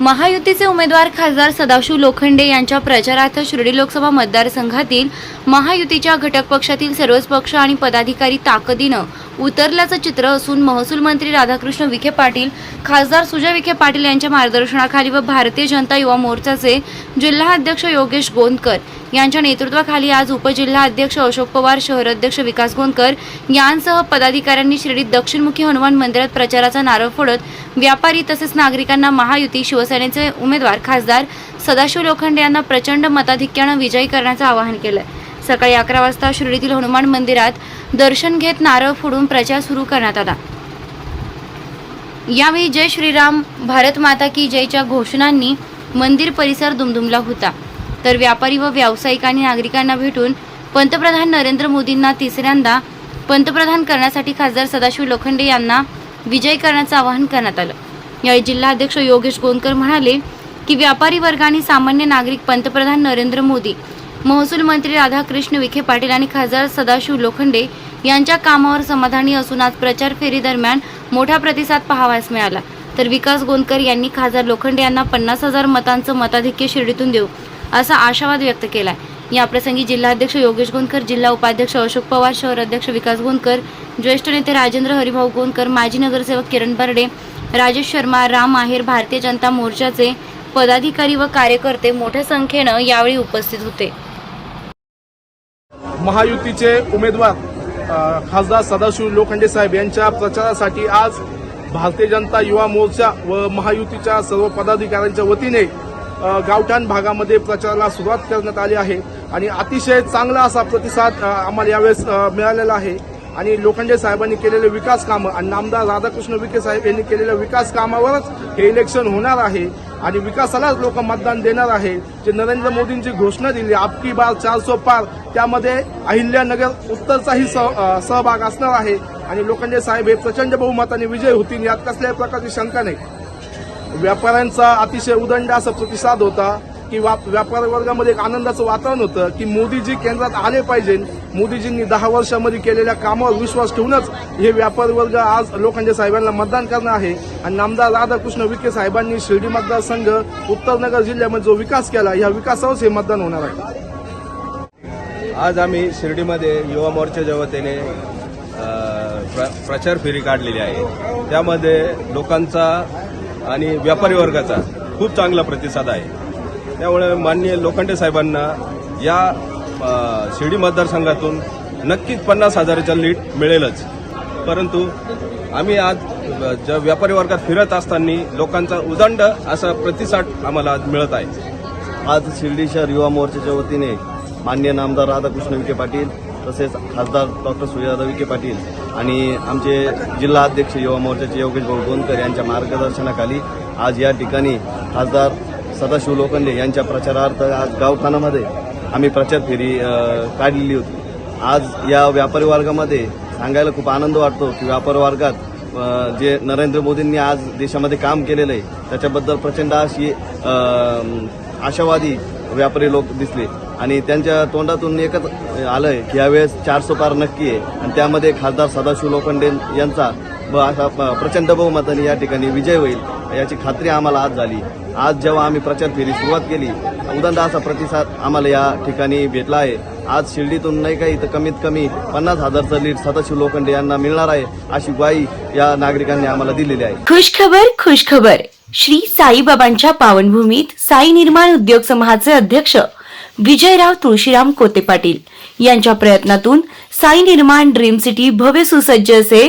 महायुतीचे उमेदवार खासदार सदाशिव लोखंडे यांच्या प्रचारार्थ शिर्डी लोकसभा मतदारसंघातील महायुतीच्या घटक पक्षातील सर्वच पक्ष आणि पदाधिकारी ताकदीनं उतरल्याचं चित्र असून महसूल मंत्री राधाकृष्ण विखे पाटील खासदार सुजय विखे पाटील यांच्या मार्गदर्शनाखाली व भारतीय जनता युवा मोर्चाचे जिल्हा अध्यक्ष योगेश गोंदकर यांच्या नेतृत्वाखाली आज उपजिल्हा अध्यक्ष अशोक पवार शहर अध्यक्ष विकास गोंदकर यांसह पदाधिकाऱ्यांनी शिर्डीत दक्षिणमुखी हनुमान मंदिरात प्रचाराचा नारळ फोडत व्यापारी तसेच नागरिकांना महायुती शिवसेनेचे उमेदवार खासदार सदाशिव लोखंडे यांना प्रचंड मताधिक्यानं विजयी करण्याचं आवाहन केलं सकाळी अकरा वाजता शिर्डीतील हनुमान मंदिरात दर्शन घेत नारळ फोडून प्रचार सुरू करण्यात आला. यावेळी जय श्रीराम भारत माता की जयच्या घोषणांनी मंदिर परिसर दुमदुमला होता. तर व्यापारी व व्यावसायिक आणि नागरिकांना भेटून पंतप्रधान नरेंद्र मोदींना तिसऱ्यांदा पंतप्रधान करण्यासाठी खासदार सदाशिव लोखंडे यांना विजयी करण्याचं आवाहन करण्यात आलं. यावेळी जिल्हाध्यक्ष योगेश गोंदकर म्हणाले की व्यापारी वर्ग आणि सामान्य नागरिक पंतप्रधान नरेंद्र मोदी महसूल मंत्री राधाकृष्ण विखे पाटील आणि खासदार सदाशिव लोखंडे यांच्या कामावर समाधानी असून आज प्रचार फेरी दरम्यान मोठा प्रतिसाद पाहावास मिळाला. तर विकास गोंदकर यांनी खासदार लोखंडे यांना पन्नास हजार मतांचं मताधिक्य शिर्डीतून देऊ असा आशावाद व्यक्त केलाय. याप्रसंगी जिल्हाध्यक्ष योगेश गोंदकर जिल्हा उपाध्यक्ष अशोक पवार शहर अध्यक्ष विकास गोंदकर ज्येष्ठ नेते राजेंद्र हरिभाऊ गोंदकर माजी नगरसेवक किरण बर्डे राजेश शर्मा राम आहेर भारतीय जनता मोर्चाचे पदाधिकारी व कार्यकर्ते मोठ्या संख्येनं यावेळी उपस्थित होते. महायुतीचे उमेदवार खासदार सदाशिव लोखंडे साहेब यांच्या प्रचारासाठी आज भारतीय जनता युवा मोर्चा व महायुतीच्या सर्व पदाधिकाऱ्यांच्या वतीने गावठाण भागामध्ये प्रचाराला सुरुवात करण्यात आली आहे. आणि अतिशय चांगला असा प्रतिसाद आम्हाला यावेळेस मिळालेला आहे. आणि लोखंडे साहेबांनी केलेले विकास कामं आणि नामदार राधाकृष्ण विखे साहेब यांनी केलेल्या विकास कामावरच हे इलेक्शन होणार आहे. आणि विकासालाच लोक मतदान देणार आहे. जे नरेंद्र मोदींची घोषणा दिली आपकी बार चारसो पार त्यामध्ये अहिल्यानगर उत्तरचाही सहभाग असणार आहे. आणि लोखंडे साहेब हे प्रचंड बहुमताने विजय होतील यात कसल्याही प्रकारची शंका नाही. व्यापाऱ्यांचा अतिशय उदंड असा प्रतिसाद होता की वा- व्यापारी वर्गामध्ये एक आनंदाचं वातावरण होतं की मोदीजी केंद्रात आले पाहिजे. मोदीजींनी दहा वर्षामध्ये केलेल्या कामावर विश्वास ठेवूनच हे व्यापारी वर्ग आज लोखंडे साहेबांना मतदान करणार आहे. आणि नामदार राधाकृष्ण विखे साहेबांनी शिर्डी मतदारसंघ उत्तरनगर जिल्ह्यामध्ये जो विकास केला या विकासावरच हे मतदान होणार आहे. आज आम्ही शिर्डीमध्ये युवा मोर्चाच्या वतीने प्र- प्रचार फेरी काढलेली आहे. त्यामध्ये लोकांचा आणि व्यापारी वर्गाचा खूप चांगला प्रतिसाद आहे. त्यामुळे माननीय लोखंडे साहेबांना या शिर्डी मतदारसंघातून नक्कीच पन्नास हजाराच्या लीड मिळेलच. परंतु आम्ही आज ज्या व्यापारी वर्गात फिरत असताना लोकांचा उदंड असा प्रतिसाद आम्हाला आज मिळत आहे. आज शिर्डी शहर युवा मोर्चाच्या वतीने मान्य नामदार राधाकृष्ण विखे पाटील तसेच खासदार डॉक्टर सुजाता विखे पाटील आणि आमचे जिल्हा अध्यक्ष युवा मोर्चाचे योगेश भाऊ गोंदकर यांच्या मार्गदर्शनाखाली आज या ठिकाणी खासदार सदाशिव लोखंडे यांच्या प्रचारार्थ आज गावखानामध्ये आम्ही प्रचार फेरी काढलेली होती. आज या व्यापारी वर्गामध्ये सांगायला खूप आनंद वाटतो की व्यापार वर्गात जे नरेंद्र मोदींनी आज देशामध्ये काम केलेलं आहे त्याच्याबद्दल प्रचंड अशी आशावादी व्यापारी लोक दिसले. आणि त्यांच्या तोंडातून एकच आलंय की यावेळेस चारसो पार नक्की आहे. आणि त्यामध्ये खासदार सदाशिव लोखंडे यांचा ब- असा प्रचंड बहुमताने या ठिकाणी विजय होईल. याची खात्री आम्हाला आज झाली. आज जेव्हा आम्ही प्रचार फेरी सुरुवात केली उदंड असा प्रतिसाद आम्हाला या ठिकाणी भेटला आहे. आज शिर्डीतून नाही काही तर कमीत कमी पन्नास हजारचं लीड सदाशिव लोखंडे यांना मिळणार आहे अशी ग्वाही या नागरिकांनी आम्हाला दिलेली आहे. खुशखबर खुशखबर श्री साईबाबांच्या पावनभूमीत साई निर्माण उद्योग समूहाचे अध्यक्ष विजयराव तुळशीराम कोते पाटील यांच्या प्रयत्नातून साई निर्माण ड्रीम सिटी भव्य सुसज्ज असे